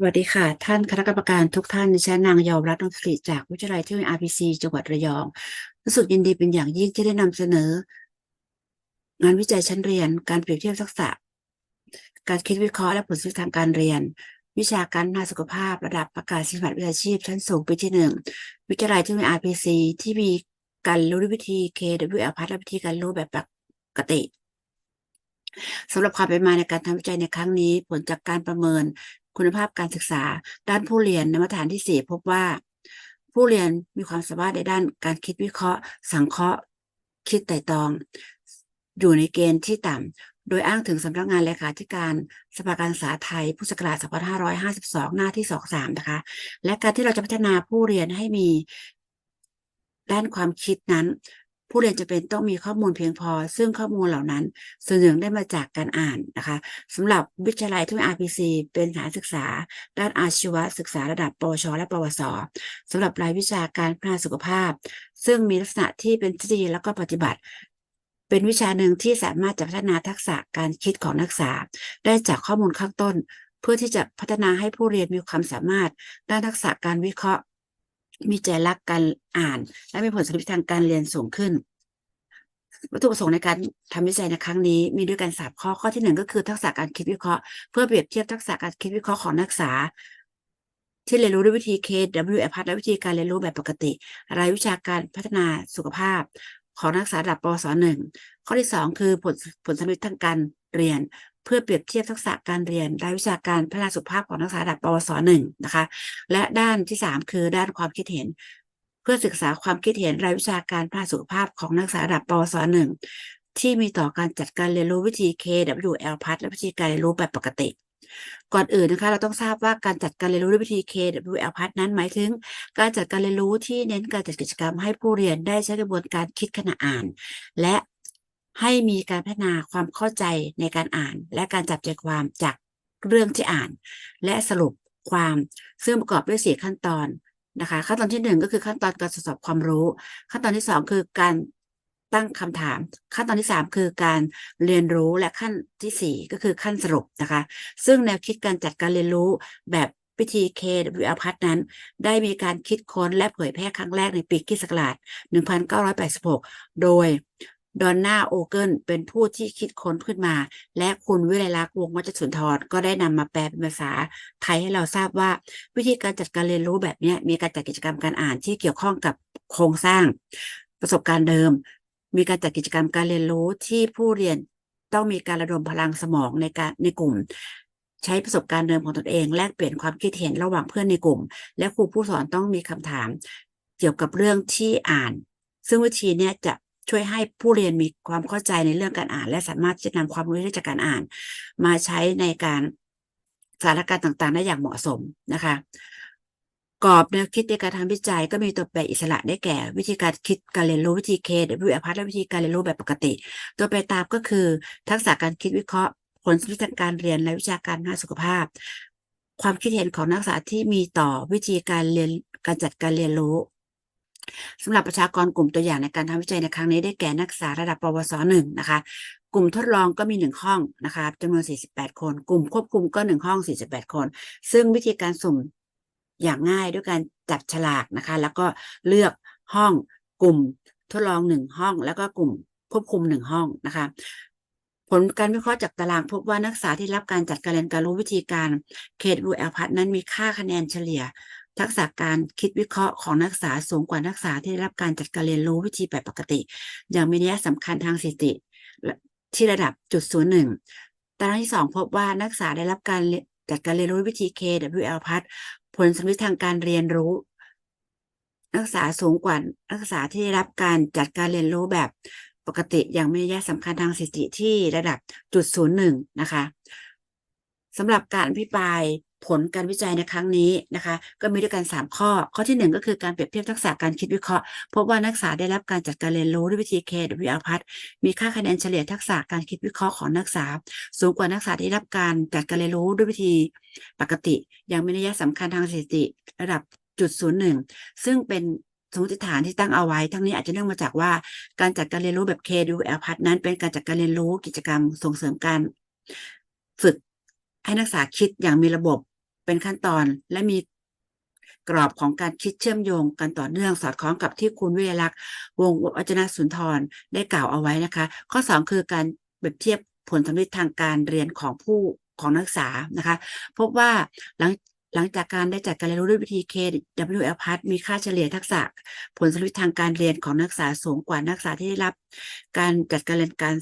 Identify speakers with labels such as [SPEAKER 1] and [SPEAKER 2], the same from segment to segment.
[SPEAKER 1] สวัสดีค่ะ ท่านคณะกรรมการทุกท่านดิฉันนางยาวรัตน์นรีจากวิทยาลัยเทคโนโลยี RPC จังหวัดระยอง รู้สึกยินดีเป็นอย่างยิ่งที่ได้นำเสนอ งานวิจัยชั้นเรียน การเปรียบเทียบทักษะ การคิดวิเคราะห์และผลสรุปทางการเรียน วิชาการพัฒนาสุขภาพระดับประกาศสิทธิบัตรวิชาชีพ ชั้นสูงปีที่หนึ่งวิทยาลัยเทคโนโลยี RPC ที่มีการรู้ด้วยวิธี KWL พัฒและวิธีการรู้แบบปกติสำหรับความเป็นมาในการทำวิจัยในครั้งนี้ ผลจากการประเมิน คุณภาพการศึกษา ด้านผู้เรียนในมาตรฐานที่ 4 พบว่า ผู้เรียนมีความสามารถในด้านการคิดวิเคราะห์ สังเคราะห์ คิดไต่ตอง อยู่ในเกณฑ์ที่ต่ำ โดยอ้างถึงสำนักงานเลขาธิการสภาการศึกษาไทยพุทธศักราช2552 หน้าที่ 23 นะคะ และการที่เราจะพัฒนาผู้เรียนให้มีด้านความคิดนั้น ผู้เรียนจะเป็นต้องมีข้อมูลเพียงพอ ซึ่งข้อมูลเหล่านั้น ส่วนหนึ่งได้มาจากการอ่านนะคะสำหรับวิทยาลัยทุน RPC เป็นสถานศึกษา ด้านอาชีวศึกษาระดับปวช และปวสสำหรับรายวิชาการพัฒนาสุขภาพ ซึ่งมีลักษณะที่เป็นทฤษฎีแล้วก็ปฏิบัติ เป็นวิชาหนึ่งที่สามารถจะพัฒนาทักษะการคิดของนักศึกษา ได้จากข้อมูลข้างต้น เพื่อที่จะพัฒนาให้ผู้เรียนมีความสามารถด้านทักษะการวิเคราะห์ มีใจรักการอ่าน และมีผลสรุปทางการเรียนสูงขึ้น วัตถุประสงค์ในการทำวิจัยในครั้งนี้ มีด้วยกันสามข้อข้อที่หนึ่งก็คือทักษะการคิดวิเคราะห์เพื่อเปรียบเทียบทักษะการคิดวิเคราะห์ของนักศึกษา ที่เรียนรู้ด้วยวิธี KW พัฒและวิธีการเรียนรู้แบบปกติ รายวิชาการพัฒนาสุขภาพ ของนักศึกษาระดับปวสหนึ่งข้อที่สองคือผลผลสำเร็จทางการ เรียน เพื่อเปรียบเทียบทักษะการเรียนรายวิชาการพัฒนาสุขภาพของนักศึกษาระดับปวสหนึ่งนะคะ และด้านที่สามคือด้านความคิดเห็น เพื่อศึกษาความคิดเห็นรายวิชาการพัฒนาสุขภาพของนักศึกษาระดับปวสหนึ่งที่มีต่อการจัดการเรียนรู้วิธี KWL พัฒและวิธีการเรียนรู้แบบปกติ ก่อนอื่นนะคะ เราต้องทราบว่าการจัดการเรียนรู้ด้วยวิธี KWL พัฒนั้นหมายถึง การจัดการเรียนรู้ที่เน้นการจัดกิจกรรมให้ผู้เรียนได้ใช้กระบวนการคิดขณะอ่าน และ ให้มีการพัฒนาความเข้าใจในการอ่าน และการจับใจความจากเรื่องที่อ่าน และสรุปความซึ่งประกอบด้วยสี่ขั้นตอนนะคะขั้นตอนที่หนึ่งก็คือขั้นตอนการทดสอบความรู้ ขั้นตอนที่สองคือการตั้งคำถาม ขั้นตอนที่สามคือการเรียนรู้และขั้นที่สี่ก็คือขั้นสรุปนะคะ ซึ่งแนวคิดการจัดการเรียนรู้แบบวิธี KWL พัฒนั้น ได้มีการคิดค้นและเผยแพร่ครั้งแรกในปีคิศักราช 1986 โดย ดอนน่าโอเกิลเป็นผู้ที่คิดค้นขึ้นมา และคุณวิไลลักษณ์วงวัชสุนทรก็ได้นำมาแปลเป็นภาษาไทยให้เราทราบว่าวิธีการจัดการเรียนรู้แบบนี้มีการจัดกิจกรรมการอ่านที่เกี่ยวข้องกับโครงสร้าง ประสบการณ์เดิม มีการจัดกิจกรรมการเรียนรู้ที่ผู้เรียนต้องมีการระดมพลังสมองในการในกลุ่มใช้ประสบการณ์เดิมของตนเอง แลกเปลี่ยนความคิดเห็นระหว่างเพื่อนในกลุ่ม และครูผู้สอนต้องมีคำถามเกี่ยวกับเรื่องที่อ่าน ซึ่งวิธีนี้จะ ช่วยให้ผู้เรียนมีความเข้าใจในเรื่องการอ่าน และสามารถจะนำความรู้จากการอ่าน มาใช้ในการสถานการณ์ต่างๆ ได้อย่างเหมาะสมนะคะกรอบแนวคิดในการทำวิจัยก็มีตัวแปรอิสระได้แก่ วิธีการคิดการเรียนรู้วิธี K W พัฒและวิธีการเรียนรู้แบบปกติ ตัวแปรตามก็คือ ทักษะการคิดวิเคราะห์ ผลสำเร็จการเรียนและวิชาการด้านสุขภาพ ความคิดเห็นของนักศึกษาที่มีต่อวิธีการเรียนการจัดการเรียนรู้ สำหรับประชากรกลุ่มตัวอย่างในการทำวิจัยในครั้งนี้ได้แก่นักศึกษาระดับปวสหนึ่งนะคะกลุ่มทดลองก็มีหนึ่งห้องนะคะจำนวน 48 คน กลุ่มควบคุมก็หนึ่งห้อง 48 คน ซึ่งวิธีการสุ่มอย่างง่ายด้วยการจับฉลากนะคะ แล้วก็เลือกห้องกลุ่มทดลองหนึ่งห้อง แล้วก็กลุ่มควบคุมหนึ่งห้องนะคะ ผลการวิเคราะห์จากตารางพบว่านักศึกษาที่รับการจัดการเรียนการรู้วิธีการเคดบูแอลพัทนั้นมีค่าคะแนนเฉลี่ย ทักษะการคิดวิเคราะห์ของนักศึกษาสูงกว่านักศึกษาที่ได้รับการจัดการเรียนรู้วิธีแบบปกติ อย่างมีนัยสำคัญทางสถิติที่ระดับจุดศูนย์หนึ่งตารางที่สองพบว่านักศึกษาได้รับการจัดการเรียนรู้วิธี KWL พัฒผลสำลิดทางการเรียนรู้ นักศึกษาสูงกว่านักศึกษาที่ได้รับการจัดการเรียนรู้แบบปกติอย่างมีนัยสำคัญทางสถิติที่ระดับจุดศูนย์หนึ่งนะคะสำหรับการอภิปราย ผลการวิจัยในครั้งนี้นะคะ ก็มีด้วยกัน 3 ข้อ ข้อที่ 1 ก็คือการเปรียบเทียบทักษะการคิดวิเคราะห์ พบว่านักศึกษาได้รับการจัดการเรียนรู้ด้วยวิธี KWL พัฒมีค่าคะแนนเฉลี่ยทักษะการคิดวิเคราะห์ของนักศึกษา สูงกว่านักศึกษาที่รับการจัดการเรียนรู้ด้วยวิธีปกติ อย่างมีนัยสำคัญทางสถิติ ระดับจุดศูนย์หนึ่งซึ่งเป็นสมมติฐานที่ตั้งเอาไว้ ทั้งนี้อาจจะเนื่องมาจากว่าการจัดการเรียนรู้แบบ KWL พัฒนั้น เป็นการจัดการเรียนรู้กิจกรรมส่งเสริมการฝึกให้นักศึกษาคิดอย่างมีระบบ เป็นขั้นตอนและมีกรอบของการคิดเชื่อมโยงกันต่อเนื่องสอดคล้องกับที่คุณวิไลลักษ์วงวัจนสุนทรได้กล่าวเอาไว้นะคะ ข้อ 2 คือการเปรียบเทียบผลสำเร็จทางการเรียนของผู้ของนักศึกษานะคะ พบว่าหลังหลังจากการได้จัดการเรียนรู้ด้วยวิธี KWL p a t มีค่าเฉลี่ยทักษะผลสำเร็จทางการเรียนของนักศึกษาสูงกว่านักศึกษาที่ได้รับ การจัดการเรียนการ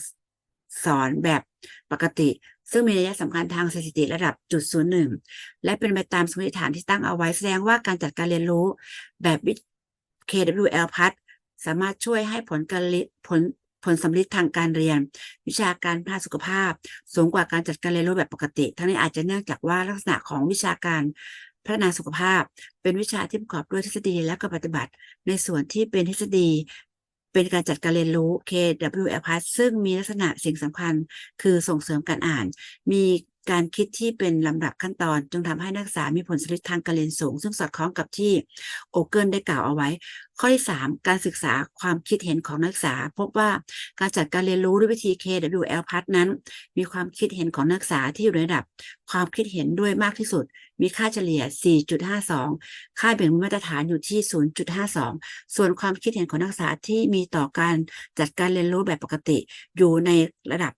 [SPEAKER 1] สอนแบบปกติ ซึ่งมีนัยสำคัญทางสถิติระดับจุดศูนย์หนึ่งและเป็นไปตามสมมติฐานที่ตั้งเอาไว้แสดงว่าการจัดการเรียนรู้แบบ KWL p a t สามารถช่วยให้ผลการผลผลสำลิดทางการเรียน วิชาการพัฒนาสุขภาพ สูงกว่าการจัดการเรียนรู้แบบปกติ ทั้งนี้อาจจะเนื่องจากว่าลักษณะของวิชาการพัฒนาสุขภาพ เป็นวิชาที่ประกอบด้วยทฤษฎีและก็ปฏิบัติ ในส่วนที่เป็นทฤษฎี เป็นการจัดการเรียนรู้ KWL p a s ซึ่งมีลักษณะสิ่งสำคัญคือส่งเสริมการอ่าน มี การคิดที่เป็นลำดับขั้นตอน จึงทำให้นักศึกษามีผลสำลิดทางการเรียนสูง ซึ่งสอดคล้องกับที่โอเกิลได้กล่าวเอาไว้ ข้อที่ 3 การศึกษาความคิดเห็นของนักศึกษา พบว่าการจัดการเรียนรู้ด้วยวิธี KWL p a s นั้น มีความคิดเห็นของนักศึกษาที่อยู่ในระดับ ความคิดเห็นด้วยมากที่สุด มีค่าเฉลี่ย 4.52 ค่าเบี่ยงมาตรฐานอยู่ที่ 0.52 ส่วนความคิดเห็นของนักศึกษาที่มีต่อการจัดการเรียนรู้แบบปกติ อยู่ในระดับ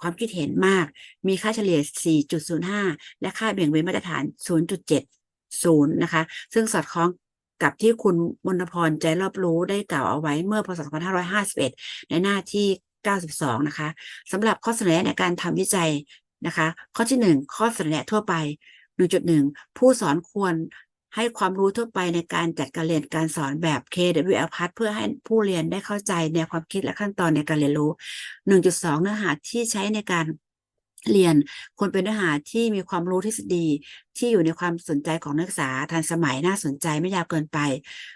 [SPEAKER 1] ความคิดเห็นมาก มีค่าเฉลี่ย 4.05 และค่าเบี่ยงเบนมาตรฐาน 0.70 นะคะ ซึ่งสอดคล้องกับที่คุณมนพรใจรอบรู้ได้กล่าวเอาไว้เมื่อพศ 2551 ในหน้าที่ 92 นะคะสำหรับข้อเสนอในการทำวิจัยนะคะ ข้อที่ 1 ข้อเสนอทั่วไป 1.1 ผู้สอนควร ให้ความรู้ทั่วไปในการจัดการเรียนการสอนแบบ KWL p a t เพื่อให้ผู้เรียนได้เข้าใจแนความคิดและขั้นตอนในการเรียนรู้ 1.2 เนื้อหาที่ใช้ในการเรียนควรเป็นเนื้อหาที่มีความรู้ทฤษฎีที่อยู่ในความสนใจของนักศึกษาทันสมัยน่าสนใจไม่ยาวเกินไป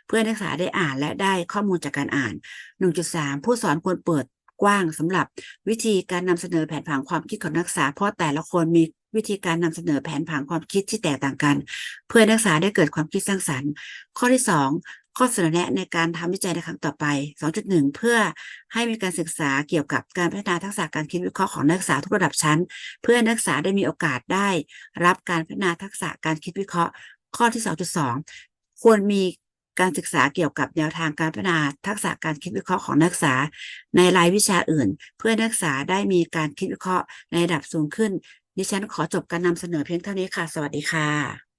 [SPEAKER 1] เพื่อนักศึกษาได้อ่านและได้ข้อมูลจากการอ่าน 1.3 ผู้สอนควรเปิด กว้างสำหรับวิธีการนำเสนอแผนผังความคิดของนักศึกษา เพราะแต่ละคนมีวิธีการนำเสนอแผนผังความคิดที่แตกต่างกัน เพื่อนักศึกษาได้เกิดความคิดสร้างสรรค์ ข้อที่ 2 ข้อเสนอแนะในการทำวิจัยในครั้งต่อไป 2.1 เพื่อให้มีการศึกษาเกี่ยวกับการพัฒนาทักษะการคิดวิเคราะห์ของนักศึกษาทุกระดับชั้น เพื่อนักศึกษาได้มีโอกาสได้ รับการพัฒนาทักษะการคิดวิเคราะห์ ข้อที่ 2.2 ควรมี การศึกษาเกี่ยวกับแนวทางการพัฒนาทักษะการคิดวิเคราะห์ของนักศึกษา ในรายวิชาอื่น เพื่อนักศึกษาได้มีการคิดวิเคราะห์ในระดับสูงขึ้น ดิฉันขอจบการนำเสนอเพียงเท่านี้ค่ะ สวัสดีค่ะ